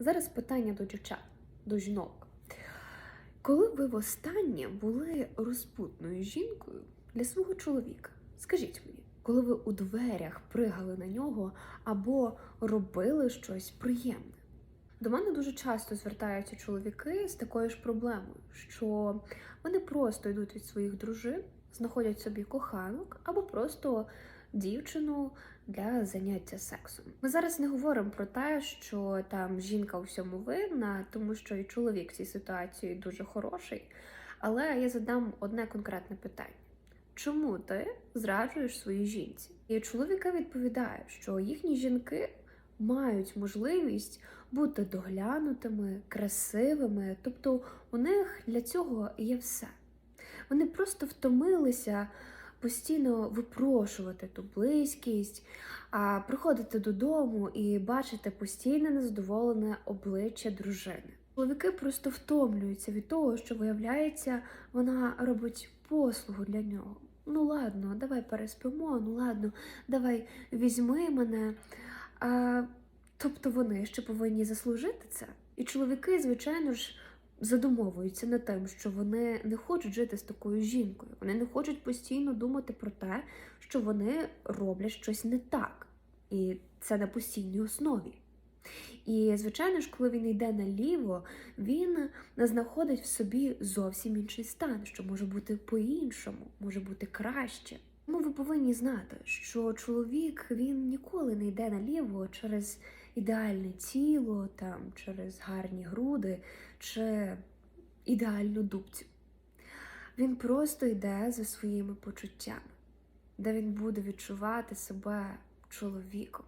Зараз питання до дівчат, до жінок. Коли ви востаннє були розпутною жінкою для свого чоловіка? Скажіть мені, коли ви у дверях пригали на нього або робили щось приємне? До мене дуже часто звертаються чоловіки з такою ж проблемою, що вони просто йдуть від своїх дружин, знаходять собі коханок або просто дівчину для заняття сексом. Ми зараз не говоримо про те, що там жінка у всьому винна, тому що і чоловік в цій ситуації дуже хороший. Але я задам одне конкретне питання: чому ти зраджуєш своїй жінці? І чоловіка відповідає, що їхні жінки мають можливість бути доглянутими, красивими, тобто у них для цього є все. Вони просто втомилися постійно випрошувати ту близькість, а приходити додому і бачити постійне незадоволене обличчя дружини. Чоловіки просто втомлюються від того, що виявляється, вона робить послугу для нього. Ну ладно, давай переспимо, ну ладно, давай візьми мене. А, тобто вони ще повинні заслужити це. І чоловіки, звичайно ж, задумовуються над тим, що вони не хочуть жити з такою жінкою. Вони не хочуть постійно думати про те, що вони роблять щось не так. І це на постійній основі. І, звичайно ж, коли він йде наліво, він не знаходить в собі зовсім інший стан, що може бути по-іншому, може бути краще. Тому ви повинні знати, що чоловік він ніколи не йде наліво через ідеальне тіло, там, через гарні груди чи ідеальну дубцю. Він просто йде за своїми почуттями, де він буде відчувати себе чоловіком.